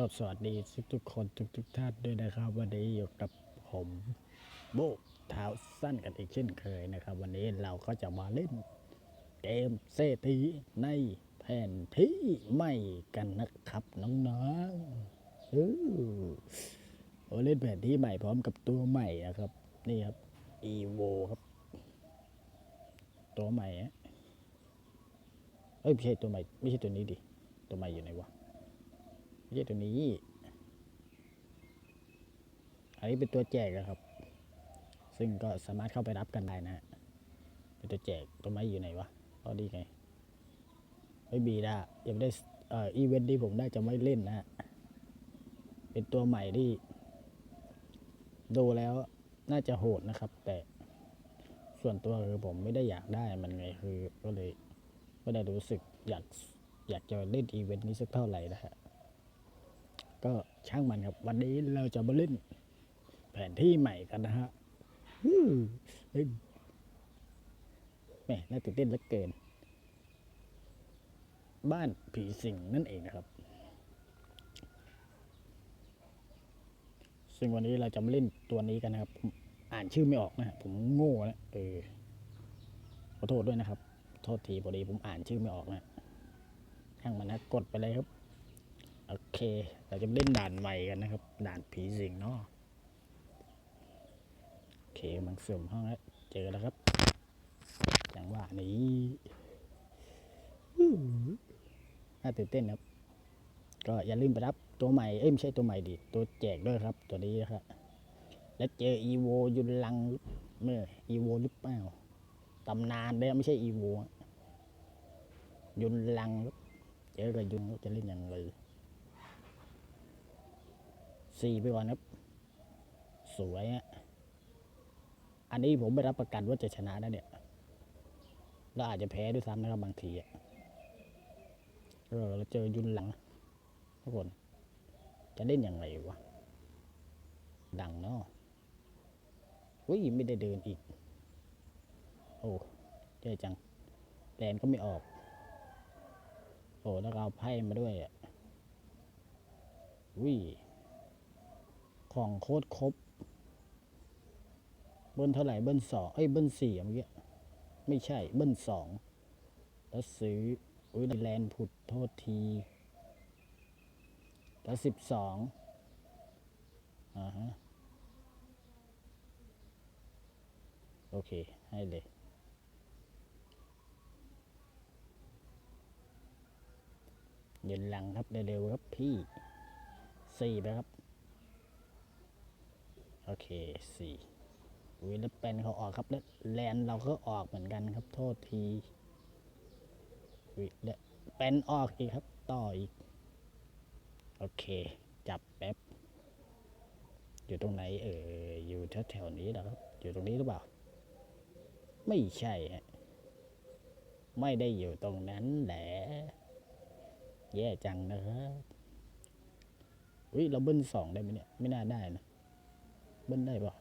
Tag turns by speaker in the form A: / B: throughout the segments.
A: ก็สวัสดีทุกทุกคนทุกทุกท่านด้วยนะครับ วันนี้อยู่กับผมโบกเท้าสั้นกันอีกเช่นเคยนะครับ วันนี้เราก็จะมาเล่นเกมเศรษฐีในแผ่นที่ใหม่กันนะครับน้องๆเออโอเล่นแผ่นที่ใหม่พร้อมกับตัวใหม่นะครับ นี่ครับ evo ครับ ตัวใหม่เอ้ยไม่ใช่ตัวใหม่ไม่ใช่ตัวนี้ดิตัวใหม่อยู่ไหนวะ ไม่ใช่ตัวนี้ อันนี้เป็นตัวแจกนะครับ ซึ่งก็สามารถเข้าไปรับกันได้นะ เป็นตัวแจกตัวไม้อยู่ไหนวะเอาดีไงไม่มีนะยังไม่ได้เอ่ออีเวนต์ที่ผมได้จะไม่เล่นนะฮะเป็นตัวใหม่ที่ดูแล้วน่าจะโหดนะครับ แต่ส่วนตัวคือผมไม่ได้อยากได้มันไงคือก็เลยไม่ได้รู้สึกอยากอยากจะเล่นอีเวนต์นี้สักเท่าไหร่นะฮะ ก็ช่างมันครับ วันนี้เราจะมาเล่น แผนที่ใหม่กันนะฮะฮึเฮ้ยแม่น่าตื่นเต้นเหลือเกิน บ้านผีสิงนั่นเองนะครับ ซึ่งวันนี้เราจะมาเล่นตัวนี้กันนะครับ อ่านชื่อไม่ออกนะฮะผมโง่แล้วเออขอโทษด้วยนะครับ โทษทีพอดีผมอ่านชื่อไม่ออกนะช่างมันนะกดไปเลยครับ โอเคเราจะเล่นด่านใหม่กันนะครับ ด่านผีสิงเนาะโอเคมันเสื่อมห้องแล้วเจอแล้วครับอย่างว่านี้น่าตื่นเต้นครับ ก็อย่าลืมไปรับตัวใหม่ เอ้ยไม่ใช่ตัวใหม่ดิ ตัวแจกด้วยครับ ตัวนี้นะครับ แล้วเจออีโวยุนลังเมื่ออีโวหรือเปล่าตำนานเลยไม่ใช่อีโวยุนลังเจอกับยุนจะเล่นย่างไร สี่ไปก่อนครับ สวยฮะอันนี้ผมไม่รับประกันว่าจะชนะนะเนี่ยเราอาจจะแพ้ด้วยซ้ำนะครับบางทีอะเราเจอยุนหลังทุกคน จะเล่นอย่างไรวะ ดังเนาะอุ้ยไม่ได้เดินอีก โอ้เจ๊จังแลนก็ไม่ออก โอ้แล้วเอาไพ่มาด้วยอะอุ้ย ของโคตรครบ เบิ้ลเท่าไหร่เบิ้ลสองเอ้ยเบิ้ลสี่อะเมื่อกี้ไม่ใช่เบิ้ลสองแล้วซื้ออุ้ยแลนด์ผุดโทษที แล้วสิบสองอ่าฮะโอเค ให้เลยยืนหลังครับเร็วๆครับพี่สี่ไปครับ โอเคสี่อุ้ยแล้วเป็นเขาออกครับแล้วแลนเราก็ออกเหมือนกันครับ โทษทีอุ้ยแล้วเป็นออกอีกครับ ต่ออีก โอเค จับแป๊บ อยู่ตรงไหน เอออยู่แถวแถวๆนี้เหรอครับ อยู่ตรงนี้หรือเปล่า ไม่ใช่ฮะไม่ได้อยู่ตรงนั้นแหละแย่จังนะครับอุ้ยเราเบิ้ลสองได้ไหมเนี่ย ไม่น่าได้นะ เบิ้ลได้ปล่า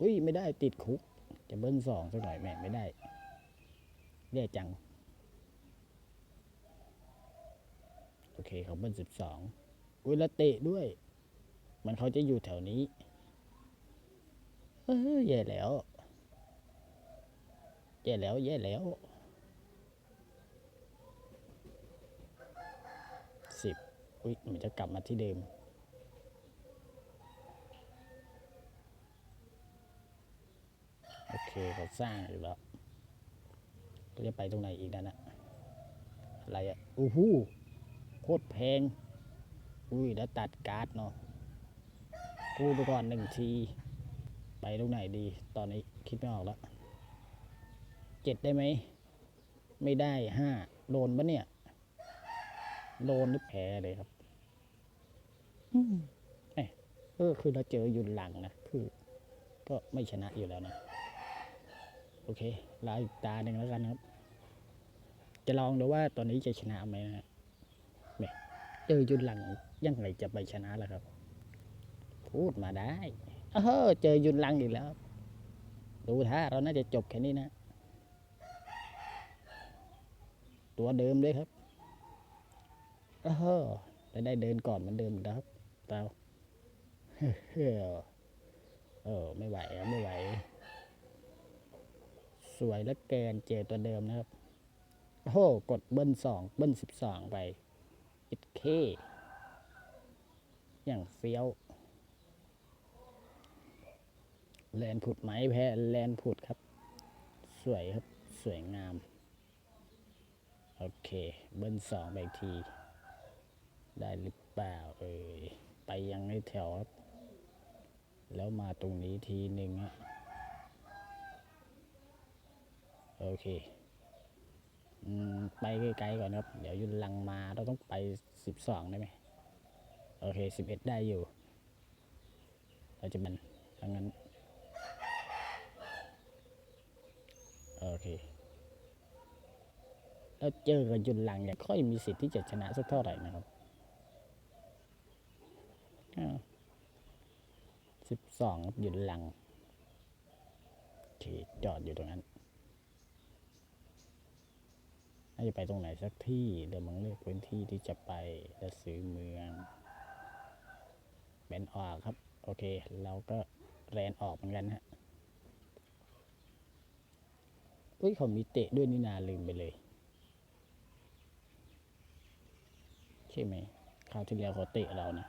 A: อุ้ยไม่ได้ติดคุก จะเบิ้ลสองสักหน่อยแม่ไม่ได้แย่จัง โอเคเขาเบิ้ลสิบสองอุ้ยล้วเตะด้วย มันเขาจะอยู่แถวนี้ เออแย่แล้วแย่แล้วแย่แล้วสิบ อุ้ยมันจะกลับมาที่เดิม โอเคเขาสร้างอยู่แล้วก็จะไปตรงไหนอีกนั่นอะอะไรอะอู้หูโคตรแพง อุ้ยแล้วตัดการ์ดเนาะกู้ไปก่อนหนึ่งที ไปตรงไหนดี ตอนนี้คิดไม่ออกแล้วเจ็ดได้ไหม ไม่ได้ห้าโดนปะเนี่ย โดนหรือแพ้เลยครับ เอยเออคือเราเจออยู่หลังนะคือ ก็ไม่ชนะอยู่แล้วนะ โอเคลาอีกตาหนึ่งแล้วกันครับ จะลองดูว่าตอนนี้จะชนะไหมนะฮะแหม่เจอยุนหลังยังไงจะไปชนะล่ะครับ พูดมาได้เออเจอยุนหลังอีกแล้ว ดูท่าเราน่าจะจบแค่นี้นะ ตัวเดิมเลยครับเออได้เดินก่อนเหมือนเดิมอีกแล้วครับ เตาเฮ้อเออไม่ไหวไม่ไหว สวยและเกินเจตัวเดิมนะครับ โอ้โห กดเบิ้ลสองเบิ้ลสิบสองไปอิดเคอย่างเฟี้ยว แลนผุดไหมแพ้แลนผุดครับ สวยครับ สวยงาม โอเค เบิ้ลสองไปอีกที ได้หรือเปล่าเอ่ย ไปยังในแถวครับ แล้วมาตรงนี้ทีหนึ่งฮะโอเคอไปไกลๆก่อนครับ เดี๋ยวยุนลังมาเราต้องไปสิบสองได้ไหมโอเคสิบเอ็ดได้อยู่ เราจะมันทั้งนั้น โอเคแล้วเจอกับยุนลังเนี่ยค่อยมีสิทธิ์ที่จะชนะสักเท่าไหร่นะครับ สิบสองยุนลังโอเคจอดอยู่ตรงนั้นน่าจะไปตรงไหนสักที่เดี๋ยวมังเลือกพื้นที่ที่จะไปและซื้อเมืองเป็นออกครับ โอเค เราก็แรนออกเหมือนกันฮะอุ้ยเขามีเตะด้วยนี่นาลืมไปเลย ใช่ไหมคราวที่แล้วเขาเตะเรานะ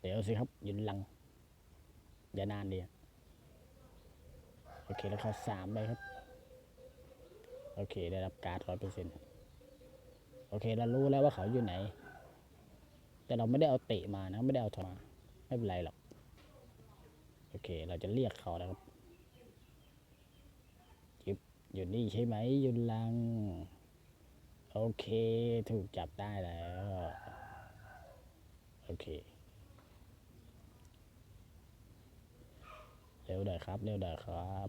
A: เดี๋ยวสิครับยืนลัง อย่านานเดียโอเคแล้วเขาสามไปครับ โอเคได้รับการ์ดร้อยเปอร์เซ็นต์โอเคเรารู้แล้วว่าเขาอยู่ไหน แต่เราไม่ได้เอาเตะมานะไม่ได้เอาถมาไม่เป็นไรหรอกโอเค เราจะเรียกเขานะครับจิบอยู่นี่ใช่ไหมยุนลัง โอเค ถูกจับได้แล้ว โอเค เร็วหน่อยครับ เร็วหน่อยครับ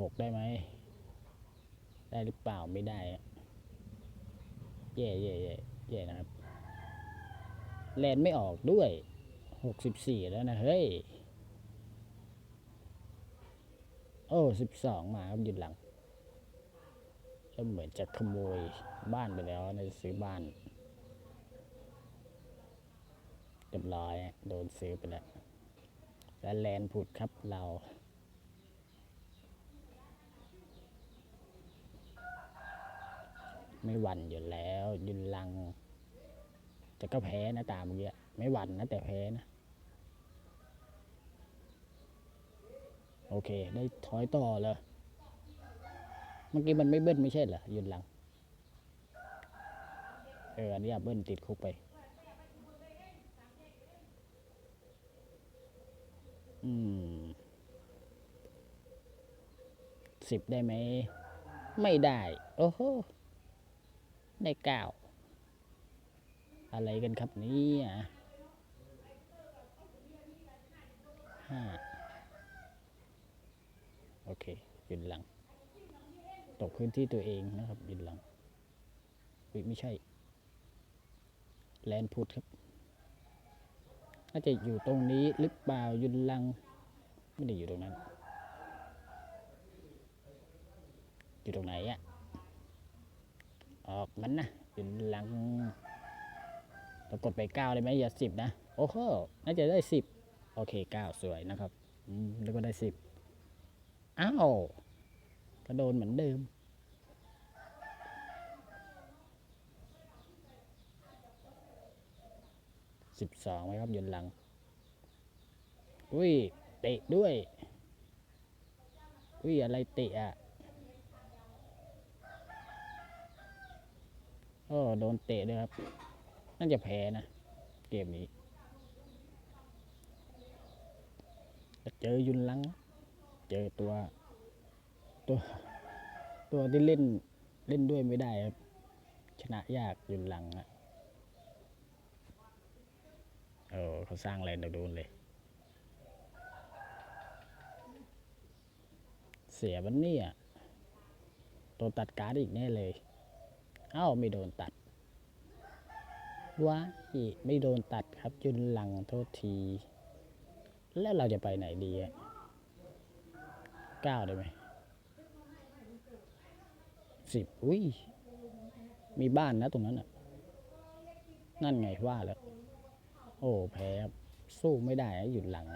A: หกได้ไหม ได้หรือเปล่าไม่ได้อะแย่แย่แย่แย่นะครับแลนไม่ออกด้วยหกสิบสี่แล้วนะ เฮ้ย โอ้สิบสองมาครับหยุดหลังแล้วเหมือนจะขโมยบ้านไปแล้วในะซื้อบ้านเรียบร้อยโดนซื้อไปแล้ว และแลนผุดครับเราไม่หวั่นอยู่แล้วยุนลัง แต่ก็แพ้นะตามเมื่อกี้ไม่หวั่นนะแต่แพ้นะ โอเค ได้ถอยต่อเลยเมื่อกี้มันไม่เบิ้ลไม่ใช่เหรอยุนลัง เอออันนี้เบิ้ลติดคุกไป อืม สิบได้ไหม ไม่ได้ โอ้โห ได้เก้า อะไรกันครับนี่ยห้าโอเคยืนหลัง ตกพื้นที่ตัวเองนะครับยืนหลังไม่ใช่ แลนพุทครับ น่าจะอยู่ตรงนี้หรือเปล่ายืนหลัง ไม่ได้อยู่ตรงนั้น อยู่ตรงไหนอะออกมันนะยืนหลังเรากดไปเก้าเลยไหมอย่าสิบนะ โอ้โหน่าจะได้สิบโอเคเก้าสวยนะครับแล้วก็ได้สิบอ้าวก็โดนเหมือนเดิม สิบสองไหมครับยืนหลัง อุ้ย เตะด้วย อุ้ย อะไรเตะอะโอ้โดนเตะด้วยครับ น่าจะแพ้นะ เกมนี้เจอยุนลัง เจอตัว ตัว ตัวที่เล่นเล่นด้วยไม่ได้ครับ ชนะยากยุนลังอะ เออเขาสร้างแลนด์ตรงนู้นเลย เสียบันเนี่ยโดนตัดการ์ดอีกแน่เลย เอ้าไม่โดนตัดว้าอีไม่โดนตัดครับยุนหลังโทษที แล้วเราจะไปไหนดีอะเก้าได้ไหมสิบอุ้ย มีบ้านนะตรงนั้นอะ นั่นไงว่าแล้ว โอ้แพ้ครับสู้ไม่ได้หยุดหลัง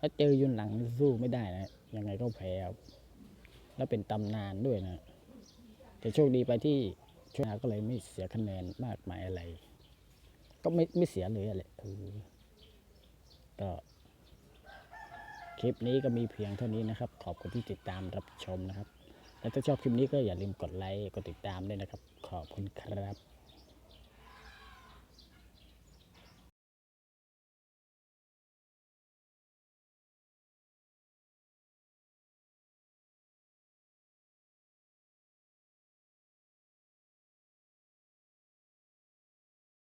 A: ถ้าเจอยุนหลังสู้ไม่ได้นะยังไงก็แพ้ครับแล้วเป็นตำนานด้วยนะแต่โชคดีไปที่ช่วงก็เลยไม่เสียคะแนนมากมายอะไร ก็ไม่ไม่เสียเลยอะแหละเออก็คลิปนี้ก็มีเพียงเท่านี้นะครับ ขอบคุณที่ติดตามรับชมนะครับ และถ้าชอบคลิปนี้ก็อย่าลืมกดไลค์กดติดตามด้วยนะครับ ขอบคุณครับ